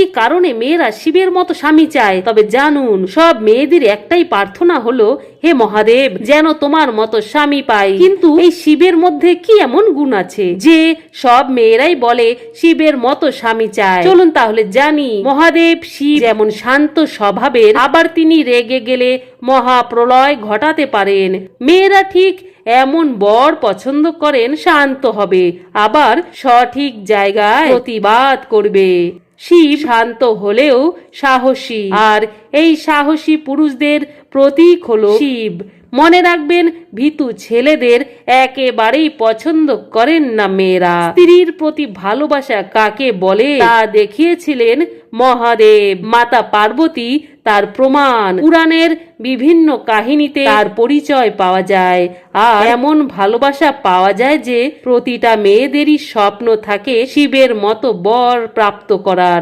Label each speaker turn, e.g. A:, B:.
A: কি কারণে মেয়েরা শিবের মতো স্বামী চায়। তবে জানুন, সব মেয়েদের একটাই প্রার্থনা হলো, হে মহাদেব, যেন তোমার মতো স্বামী পাই। কিন্তু এই শিবের মধ্যে কি এমন গুণ আছে? যে সব মেয়েরাই বলে, শিবের মতো স্বামী চায়। চলুন তাহলে জানি, মহাদেব শিব যেমন শান্ত স্বভাবের, আবার তিনি রেগে গেলে মহাপ্রলয় ঘটাতে পারেন। মেয়েরা ঠিক এমন বর পছন্দ করেন শান্ত হবে, আবার সঠিক জায়গায় প্রতিবাদ করবে। শিব শান্ত হলেও সাহসী, আর এই সাহসী পুরুষদের প্রতীক হলো শিব। মনে রাখবেন, ভীতু ছেলেদের একেবারেই পছন্দ করেন না মেয়েরা। স্ত্রীর প্রতি ভালোবাসা কাকে বলে তা দেখিয়েছিলেন মহাদেব। মাতা পার্বতী তার প্রমাণ। পুরাণের বিভিন্ন কাহিনীতে তার পরিচয় পাওয়া যায়। আর এমন ভালোবাসা পাওয়া যায় যে, প্রতিটা মেয়েদেরই স্বপ্ন থাকে শিবের মতো বর প্রাপ্ত করার।